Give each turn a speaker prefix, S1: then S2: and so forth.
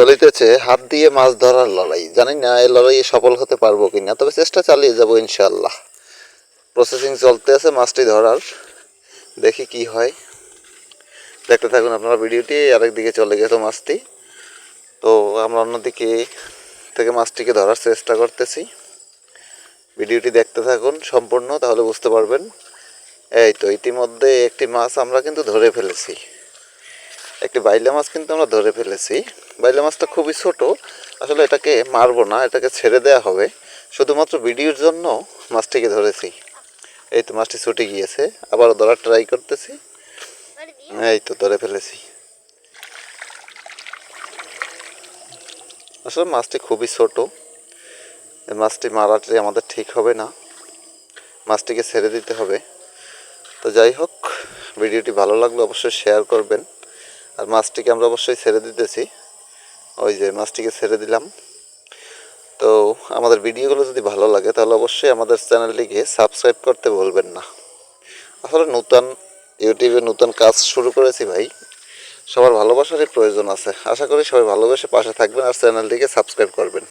S1: চলিতেছে, হাত দিয়ে মাছ ধরার লড়াই। জানি না, এই লড়াইয়ে সফল হতে পারব কিনা, তবে চেষ্টা চালিয়ে যাব ইনশাল্লাহ প্রসেসিং চলতে আছে মাছটি ধরার। দেখি কি হয়। দেখতে থাকুন আপনারা ভিডিওটি, আরেক দিকে চলে গেছে মাছটি। তো আমরা অন্যদিকে থেকে মাছটিকে ধরার চেষ্টা করতেছি। ভিডিওটি দেখতে থাকুন সম্পূর্ণ, তাহলে বুঝতে পারবেন। এই তো, ইতিমধ্যে একটি মাছ আমরা কিন্তু ধরে ফেলেছি। একটি বাইলা মাছ কিন্তু আমরা ধরে ফেলেছি। বাইলা মাছটা খুবই ছোট, আসলে এটাকে মারবো না, এটাকে ছেড়ে দেওয়া হবে। শুধুমাত্র ভিডিওর জন্য মাছটিকে ধরেছি। এই তো মাছটি ছুটে গিয়েছে আবার ধরার ট্রাই করতেছি। এই তো ধরে ফেলেছি। আসলে মাছটি খুবই ছোট। মাছটি মারাটি আমাদের ঠিক হবে না। মাছটিকে ছেড়ে দিতে হবে। তো যাই হোক, ভিডিওটি ভালো লাগলে অবশ্যই শেয়ার করবেন। আর মাছটিকে আমরা অবশ্যই ছেড়ে দিতেছি। ওই যে মাছটিকে ছেড়ে দিলাম। তো আমাদের ভিডিওগুলো যদি ভালো লাগে, তাহলে অবশ্যই আমাদের চ্যানেলটিকে সাবস্ক্রাইব করতে বলবেন না। আসলে নতুন ইউটিউবে নতুন কাজ শুরু করেছি ভাই। সবার ভালোবাসারই প্রয়োজন আছে। আশা করি সবাই ভালোবেসে পাশে থাকবেন আর চ্যানেলটিকে সাবস্ক্রাইব করবেন।